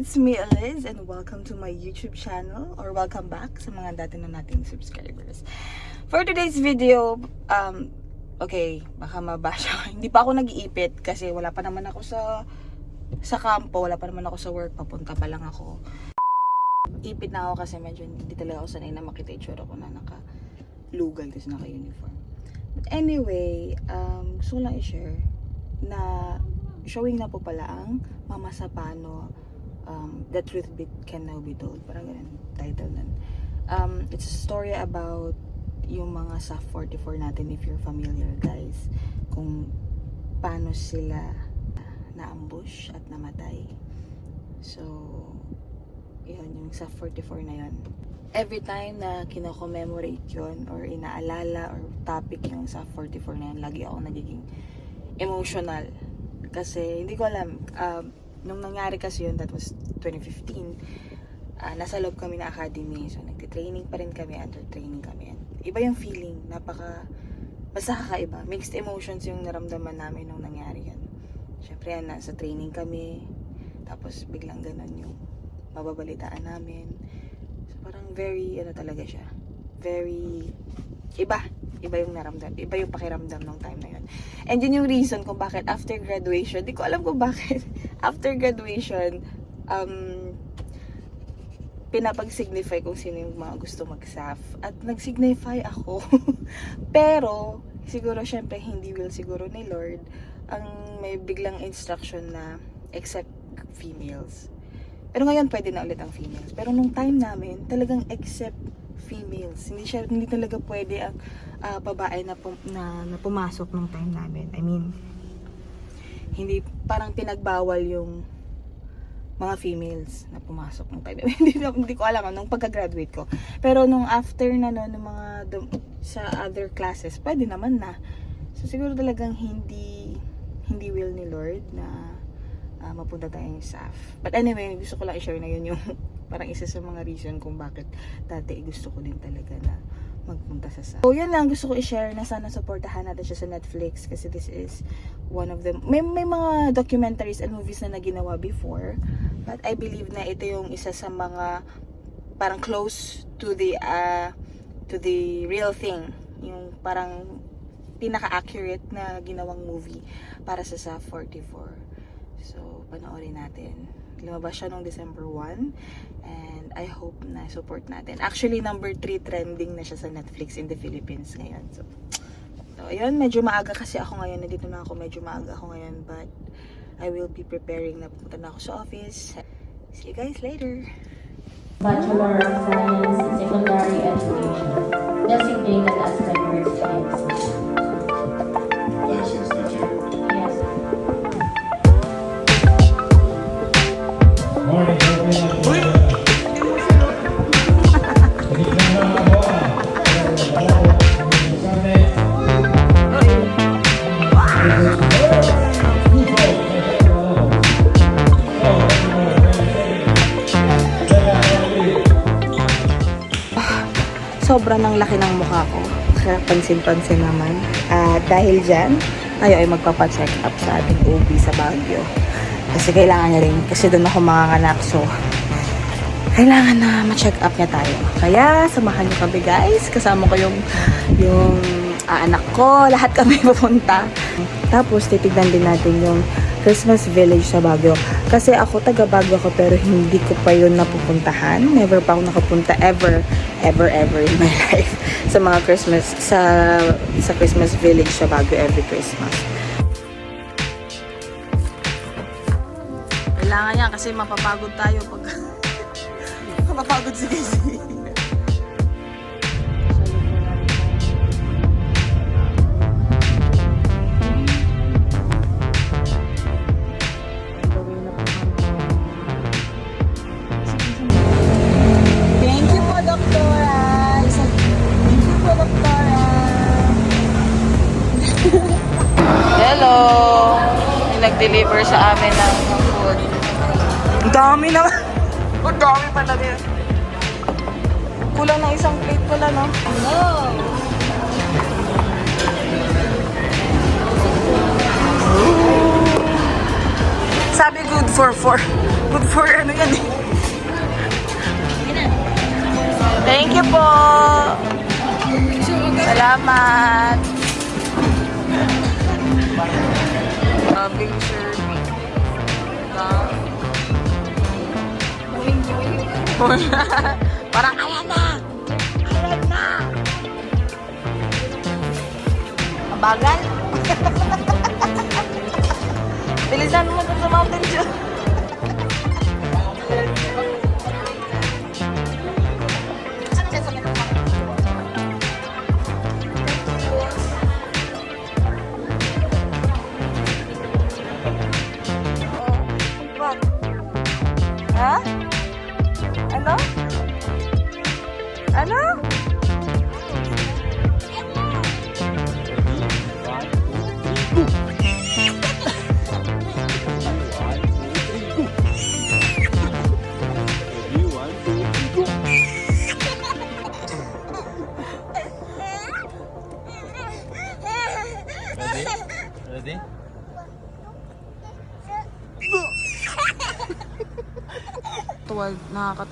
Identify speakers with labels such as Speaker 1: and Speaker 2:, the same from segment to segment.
Speaker 1: It's me, Liz, and welcome to my YouTube channel, or welcome back sa mga dati na nating subscribers. For today's video, um, okay, baka mabash ako. Hindi pa ako nag-iipit kasi wala pa naman ako sa sa kampo, wala pa naman ako sa work, papunta pa lang ako. Ipit na ako kasi medyo hindi talaga ako sanay na makita yung tsura ko na naka-lugal tapos naka-uniform. But anyway, um, gusto ko lang i-share na showing na po pala ang Mama Sapano um, The Truth Be Can Now Be Told. Parang ganun, title nun. Um, it's a story about yung mga sa 44 natin if you're familiar guys. Kung paano sila na-ambush at namatay. So, yun, yung sa 44 na yun. Every time na kino-commemorate yun or inaalala or topic yung sa 44 na yun, lagi ako nagiging emotional. Kasi, hindi ko alam, um, nung nangyari kasi yun, that was 2015, ah, nasa loob kami na academy. So, nagtitraining pa rin kami, under training kami. Iba yung feeling, napaka, basta kakaiba. Mixed emotions yung naramdaman namin nung nangyari yan. Siyempre, yan, nasa training kami. Tapos, biglang ganun yung mababalitaan namin. So, parang very, ano talaga siya. Very, iba. Iba yung naramdam. Iba yung pakiramdam ng time na yun. And yun yung reason kung bakit after graduation, di ko alam kung bakit, after graduation, um, pinapag-signify kung sino yung mga gusto mag-SAF. At nag-signify ako. Pero, siguro syempre hindi will siguro ni Lord ang may biglang instruction na except females. Pero ngayon pwede na ulit ang females. Pero nung time namin, talagang except females. Hindi siya hindi talaga pwede ang ah, babae na, pum- na na pumasok nung time namin. I mean, hindi parang pinagbawal yung mga females na pumasok nung time. hindi, hindi ko alam nung pagka-graduate ko. Pero nung after na no, nung mga dum- sa other classes, pwede naman na. So siguro talagang hindi hindi will ni Lord na ah, mapunta tayong staff. But anyway, gusto ko lang i-share na yun yung parang isa sa mga reason kung bakit dati gusto ko din talaga na magpunta sa staff. So, yun lang gusto ko i-share na sana supportahan natin siya sa Netflix kasi this is one of them. May, may mga documentaries and movies na naginawa before but I believe na ito yung isa sa mga parang close to the uh, to the real thing. Yung parang pinaka-accurate na ginawang movie para sa sa 44. So, panoorin natin. Lumabas siya noong December 1 and I hope na support natin. Actually, number 3 trending na siya sa Netflix in the Philippines ngayon. So, so ayun, medyo maaga kasi ako ngayon. Nandito na ako, medyo maaga ako ngayon. But, I will be preparing na pumunta na ako sa office. See you guys later!
Speaker 2: Bachelor of Science in Secondary Education, designated as primary science.
Speaker 1: Laki ng mukha ko. Kaya pansin-pansin naman. At dahil dyan, tayo ay magpapacheck up sa ating OB sa Baguio. Kasi kailangan niya rin. Kasi doon ako manganganak. So, kailangan na ma-check up niya tayo. Kaya, samahan niyo kami guys. Kasama ko yung, yung ah, anak ko. Lahat kami pupunta. Tapos, titignan din natin yung Christmas Village sa Baguio. Kasi ako, taga Baguio ako, pero hindi ko pa yun napupuntahan. Never pa ako nakapunta ever, ever, ever in my life sa mga Christmas, sa, sa Christmas Village sa Baguio every Christmas. Kailangan yan kasi mapapagod tayo pag mapapagod si Casey. Nag-deliver sa amin ng food. Ang dami naman. Ang dami pala yun. Kulang na isang plate pala, no? Hello! Sabi good for, for, good for ano yan eh. Thank you po. Salamat. Serving. Parang ayan na. Ayan na. Mabagal. Bilisan mo dun sa Mountain Dew.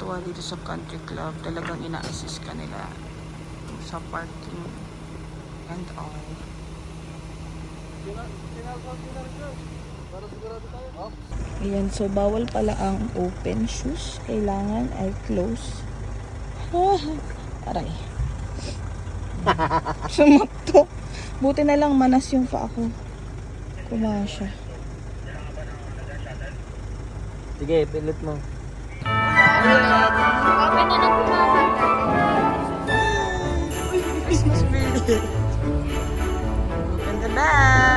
Speaker 1: Nakakatuwa dito sa country club. Talagang ina-assist ka nila sa parking and all. Ayan, so bawal pala ang open shoes. Kailangan ay close. Aray. Sumakto. Buti na lang manas yung pa ako. Kumasya.
Speaker 3: Sige, pilit mo.
Speaker 1: Christmas spirit.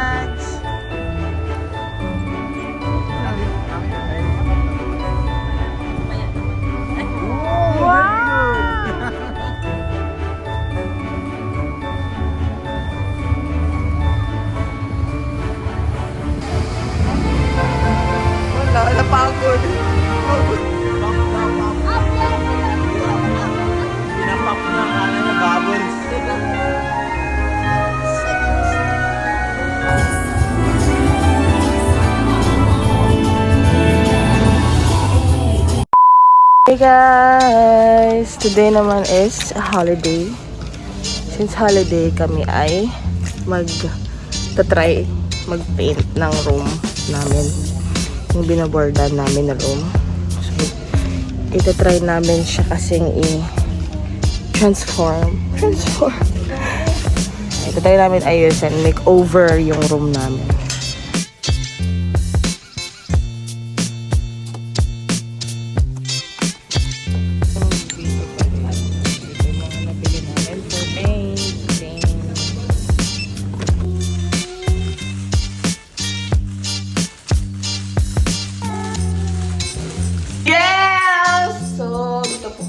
Speaker 1: guys! Today naman is a holiday. Since holiday kami ay mag try mag-paint ng room namin. Yung binabordan namin na room. So, ita-try namin siya kasing i-transform. Transform. Ita-try namin ayusin, make over yung room namin.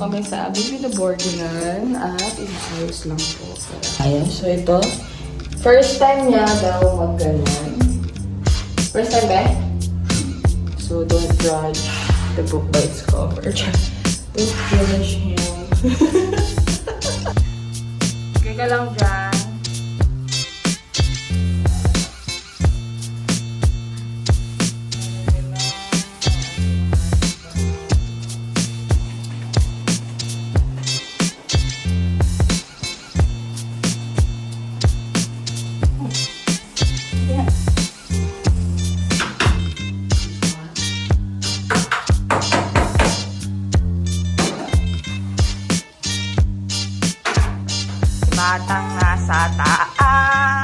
Speaker 1: Kami sa Bibi na boardingan at inayos lang po. Ayan, so ito. First time niya daw mag-ganon. First time ba? So, don't judge the book by its cover. Don't finish him. Kaya lang dyan. batang nasa taas.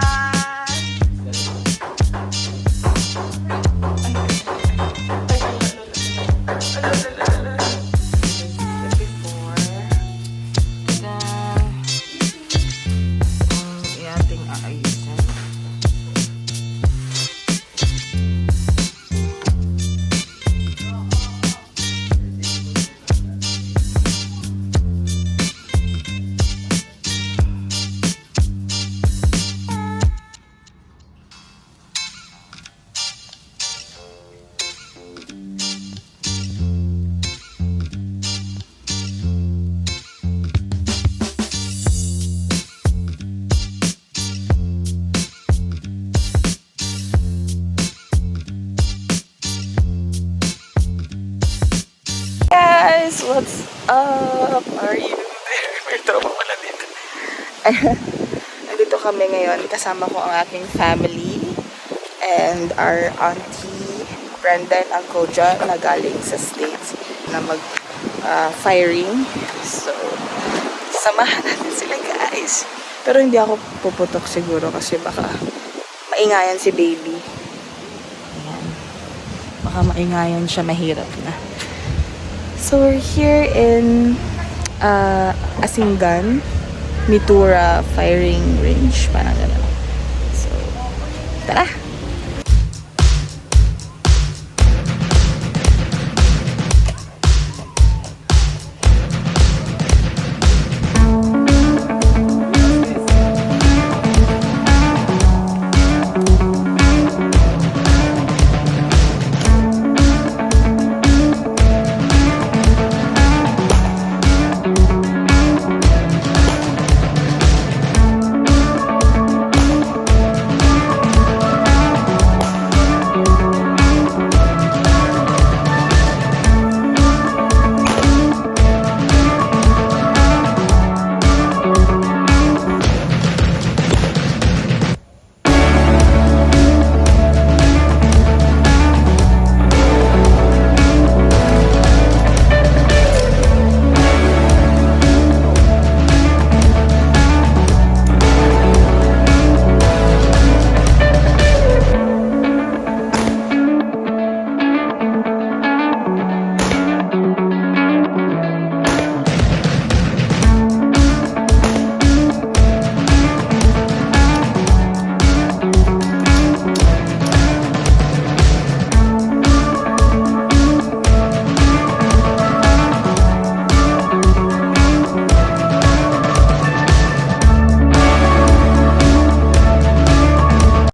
Speaker 1: Up? Are you? May tropa pala dito. Nandito kami ngayon. Kasama ko ang aking family and our auntie Brenda and Uncle John na galing sa States na mag ah, firing. So, samahan natin sila guys. Pero hindi ako puputok siguro kasi baka maingayan si baby. Ayan. Baka maingayan siya, mahirap na. So, we're here in uh, Asingan, Mitura Firing Range. Parang gano'n. So, tara!